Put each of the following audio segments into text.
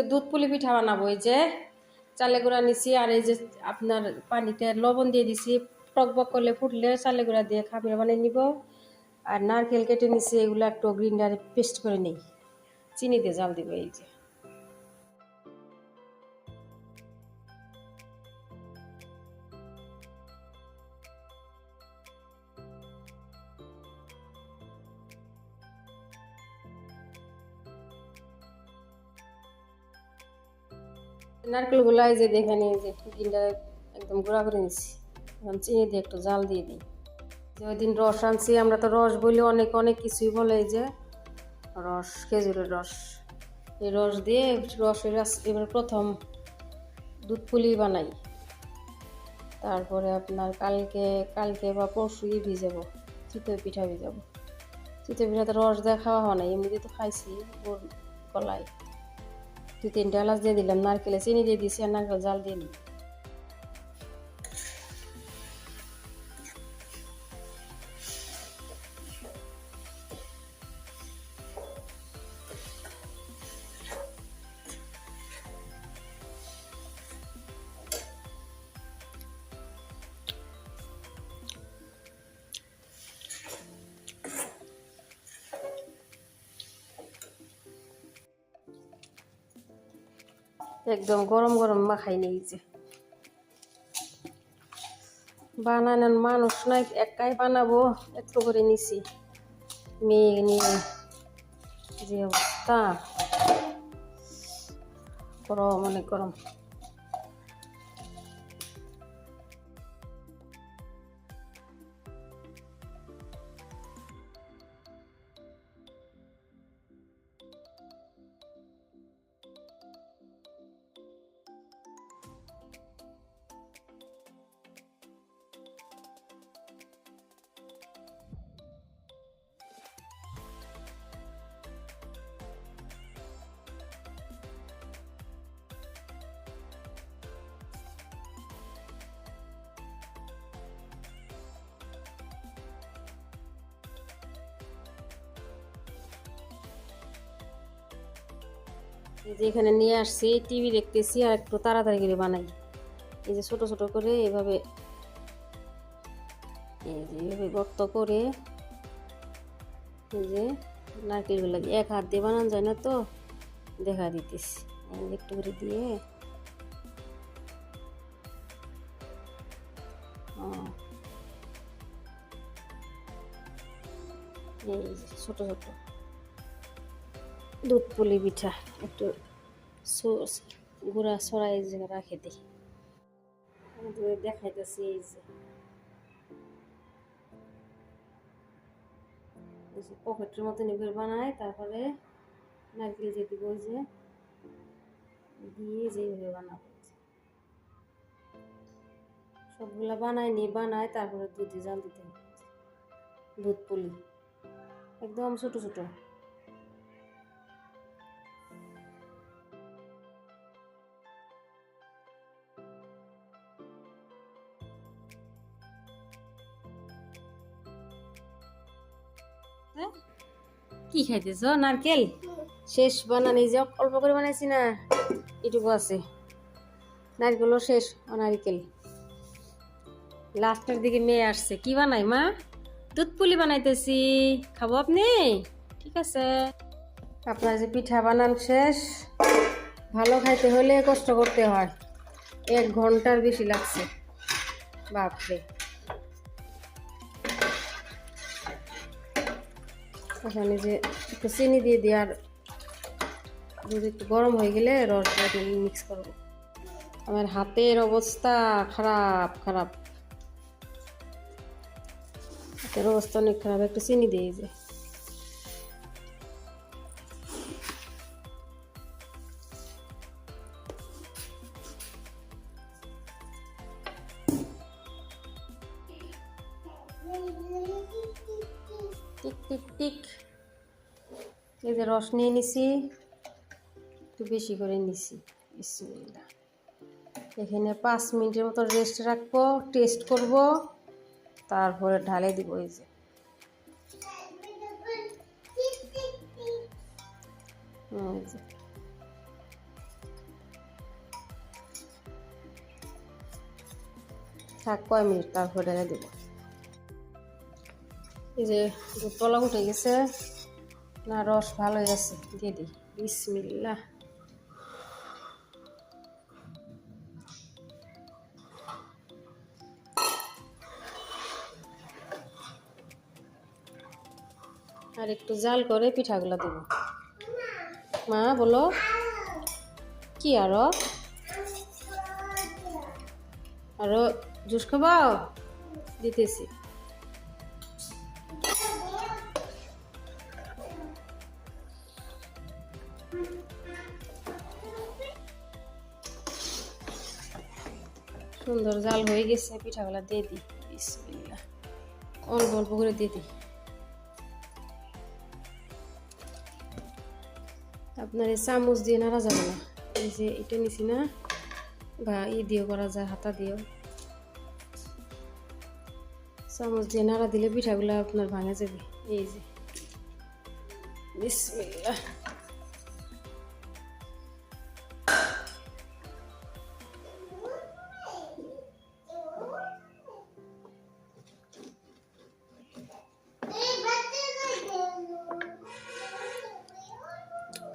আজকে দুধ পুলি পিঠা বানাবো, এই যে চালে গুঁড়া নিছি আর এই যে আপনার পানিতে লবণ দিয়ে দিছি। টক বক করলে ফুটলে চালে গুঁড়া দিয়ে খাবার বানিয়ে নিব। আর নারকেল কেটে নিছি, এগুলো একটু গ্রিন্ডারে পেস্ট করে নিই। চিনি দিয়ে জাল দিব, এই যে। নারকেলগুলো এই যে দেখে নিই যে গ্রিন্ডারে একদম গুঁড়া করে নিছি। এখন চিনি দিয়ে একটু জাল দিয়ে দিই। যে ওই দিন রস আনছি, আমরা তো রস বলি অনেক অনেক কিছুই বলে এই যে, রস, খেজুরের রস। এই রস দিয়ে রসের রস এবার প্রথম দুধ পুলি বানাই। তারপরে আপনার কালকে কালকে বা পরশুই ভিজাবো, চিতই পিঠা ভিজাবো। চিতই পিঠাতে রস দিয়ে খাওয়া হয় না এমনিতে তো খাইছি কলাই দুই তিনটা এলাচ দিয়ে দিলাম নারকেলে চিনি দিয়ে দিছি আর নারকেল জাল দিয়ে নিই একদম গরম গরম মাখাই নিয়েছে বানানোর মানুষ নাই, একাই বানাবো, একটু করে নিছি। মেয়ে নিয়ে যে অবস্থা। গরম, অনেক গরম। এই যে এখানে নিয়ে আসছি, টিভি দেখতেছি আর একটু তাড়াতাড়ি করে বানাই এই যে ছোট ছোট করে এভাবে, এই যে এভাবে গর্ত করে, এই যে নারকেলগুলো এক হাত দিয়ে বানানো যায় না তো, দেখা দিতেছি একটু করে দিয়ে। এই ছোট ছোট দুধ পুলি পিঠা, একটু গুঁড়া জায়গায় রাখে দিই দেখাইতেছি এই যে। পকেটের মতন এগুলো বানায়, তারপরে নারকেল দিয়ে দিব যে, দিয়ে যেভাবে বানাবো। যে। বানায় নি, বানায়, তারপরে দুধে জাল দিতে দুধ পুলি। একদম ছোট ছোট। কি খাইতেছ? নারকেল? শেষ বানানি যে অল্প করে বানাইছি না, এটুকু আছে। নারকেলও শেষ, ও নারকেল। লাস্টের দিকে মেয়ে আসছে। কি বানাই, মা? দুধ পুলি বানাইতেছি। খাব আপনি? ঠিক আছে। আপনার যে পিঠা বানান শেষ, ভালো খাইতে হলে কষ্ট করতে হয়। এক ঘণ্টার বেশি লাগছে। বাপরে। ওখানে যে একটু চিনি দিয়ে দিই আর দুধ একটু গরম হয়ে গেলে রসটা মিক্স করব। আমার হাতের অবস্থা খারাপ খারাপ। হাতের অবস্থা অনেক খারাপ, একটু চিনি দিয়ে যে। টিকটিক এই যে রস নিয়ে নিছি, একটু বেশি করে নিছি। বিসমিল্লা এখানে পাঁচ মিনিটের মতো রেস্ট রাখব টেস্ট করব, তারপরে ঢালে দিব এই যে। থাক, কয় মিনিট তারপরে ঢালে দেবো। এই যে তলা উঠে গেছে, না, রস ভালোই আছে দিয়ে দিই। বিসমিল্লা আর একটু জাল করে পিঠাগুলো দেব। মা, বলো। কি আরও? আরও জুস খাবাও? দিতেছি। সুন্দর জাল হয়ে গেছে, পিঠাগুলা দিয়ে দিই। বিসমিল্লাহ। অল্প অল্প করে দিয়ে দিই। আপনার এই চামচ দিয়ে নাড়া যাবে না। এই যে এটা নিছি না, বা ই দিয়েও করা যায়, হাতা দিয়েও। চামচ দিয়ে নাড়া দিলে পিঠাগুলো আপনার ভাঙে যাবে। এই যে। বিসমিল্লাহ।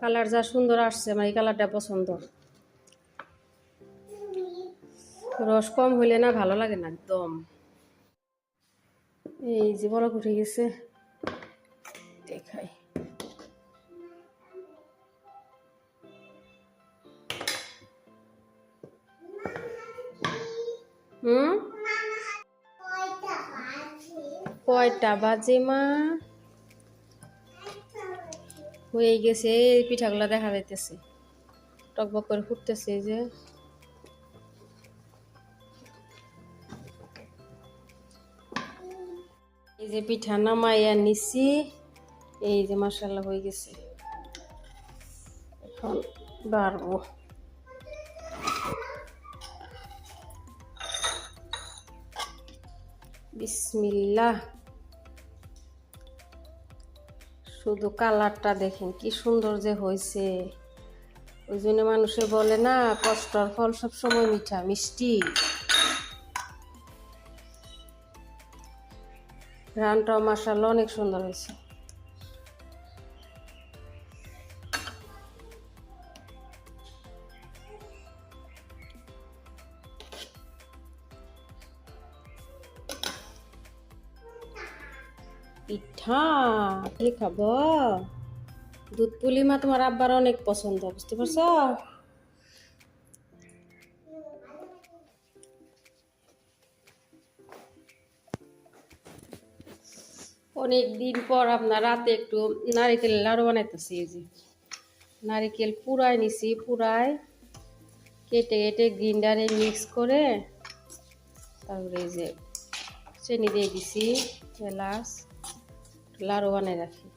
কালার যা সুন্দর আসছে, আমার এই কালারটা পছন্দ। রস কম হইলে না ভালো লাগে না একদম। এই যে বড় উঠে গেছে। দেখাই। হুম? কয়টা বাজে মা? হয়ে গেছে, এই পিঠাগুলো দেখা যাইতেছে। টকবক করে ফুটতেছে এই যে। এই যে পিঠা নামাইয়া নিছি, এই যে মশালা হয়ে গেছে। এখন বাড়বো। বিসমিল্লাহ। শুধু কালারটা দেখেন, কি সুন্দর যে হয়েছে। ওই জন্য মানুষে বলে না, কষ্টর ফল সব সময় মিঠা, মিষ্টি। রানটাও মাসাল অনেক সুন্দর হয়েছে। পিঠা, কি খাব? দুধ পুলি মা তোমার আব্বার অনেক পছন্দ, বুঝতে পারছ? অনেক দিন পর আপনার রাতে একটু নারিকেল লাড়ু বানাইতেছি, এই যে। নারিকেল পুরাই নিছি পুরাই কেটে কেটে গ্রিন্ডারে মিক্স করে তারপরে এই যে চিনি দিয়ে দিছি, এলাচ। লাড়ু বানাই রাখি